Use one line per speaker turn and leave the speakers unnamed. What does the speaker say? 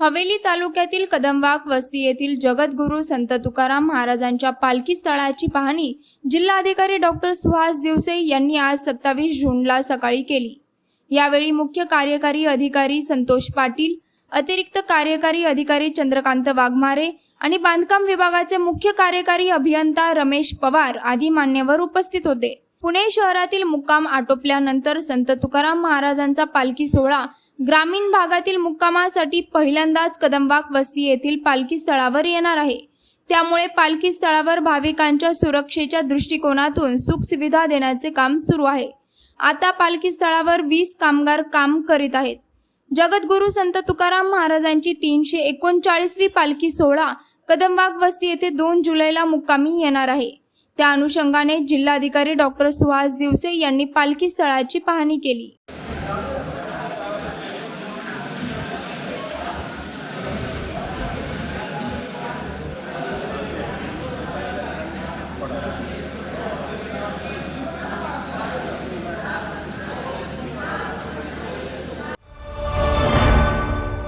हवेली तालुक्यातील कदमवाग वस्ती येथील जगद्गुरू संत तुकाराम महाराजांच्या पालखी स्थळाची पाहणी जिल्हाधिकारी डॉक्टर सुहास दिवसे यांनी आज सत्तावीस जूनला सकाळी केली. यावेळी मुख्य कार्यकारी अधिकारी संतोष पाटील अतिरिक्त कार्यकारी अधिकारी चंद्रकांत वाघमारे आणि बांधकाम विभागाचे मुख्य कार्यकारी अभियंता रमेश पवार आदी मान्यवर उपस्थित होते. पुणे शहरातील मुक्काम आटोपल्यानंतर संत तुकाराम महाराजांचा पालखी सोहळा. ग्रामीण भागातील मुक्कामासाठी पहिल्यांदाच कदमवाक वस्ती येथील पालखी स्थळावर येणार आहे. त्यामुळे पालखी स्थळावर भाविकांच्या सुरक्षेच्या दृष्टिकोनातून सुखसुविधा देण्याचे काम सुरू आहे. आता पालखी स्थळावर वीस कामगार काम करीत आहेत. जगद्गुरू संत तुकाराम महाराजांची तीनशे एकोणचाळीसवी पालखी सोहळा कदमबाग वस्ती येथे दोन जुलैला मुक्कामी येणार आहे. त्या अनुषंगाने जिल्हाधिकारी डॉक्टर सुहास दिवसे यांनी पालखी स्थळाची पाहणी केली.